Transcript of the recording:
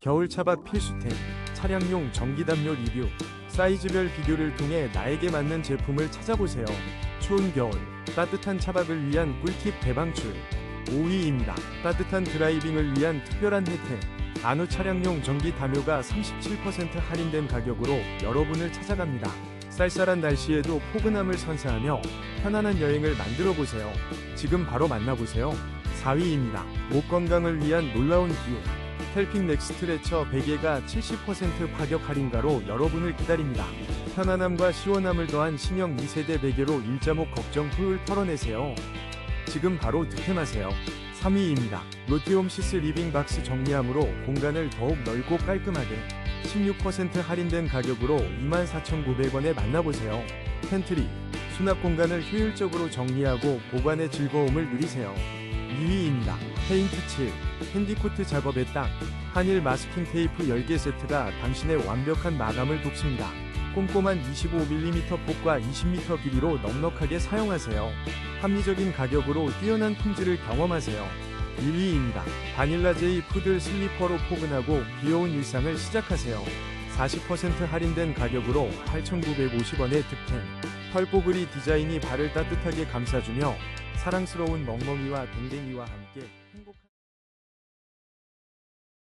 겨울 차박 필수템, 차량용 전기담요 리뷰, 사이즈별 비교를 통해 나에게 맞는 제품을 찾아보세요. 추운 겨울, 따뜻한 차박을 위한 꿀팁 대방출. 5위입니다. 따뜻한 드라이빙을 위한 특별한 혜택. 안우 차량용 전기 담요가 37% 할인된 가격으로 여러분을 찾아갑니다. 쌀쌀한 날씨에도 포근함을 선사하며 편안한 여행을 만들어 보세요. 지금 바로 만나보세요. 4위입니다. 목 건강을 위한 놀라운 기회. 헬핑 넥스트 레처 베개가 70% 가격 할인가로 여러분을 기다립니다. 편안함과 시원함을 더한 신형 2세대 베개로 일자목 걱정 훌훌 털어내세요. 지금 바로 득템하세요. 3위입니다. 롯데홈 시스 리빙 박스 정리함으로 공간을 더욱 넓고 깔끔하게 16% 할인된 가격으로 24,900원에 만나보세요. 팬트리, 수납 공간을 효율적으로 정리하고 보관의 즐거움을 누리세요. 2위입니다. 페인트 칠, 핸디코트 작업의 땅, 한일 마스킹 테이프 10개 세트가 당신의 완벽한 마감을 돕습니다. 꼼꼼한 25mm 폭과 20m 길이로 넉넉하게 사용하세요. 합리적인 가격으로 뛰어난 품질을 경험하세요. 1위입니다. 바닐라 제이 푸들 슬리퍼로 포근하고 귀여운 일상을 시작하세요. 40% 할인된 가격으로 8,950원의 득템. 펄뽀글이 디자인이 발을 따뜻하게 감싸주며 사랑스러운 멍멍이와 댕댕이와 함께 행복한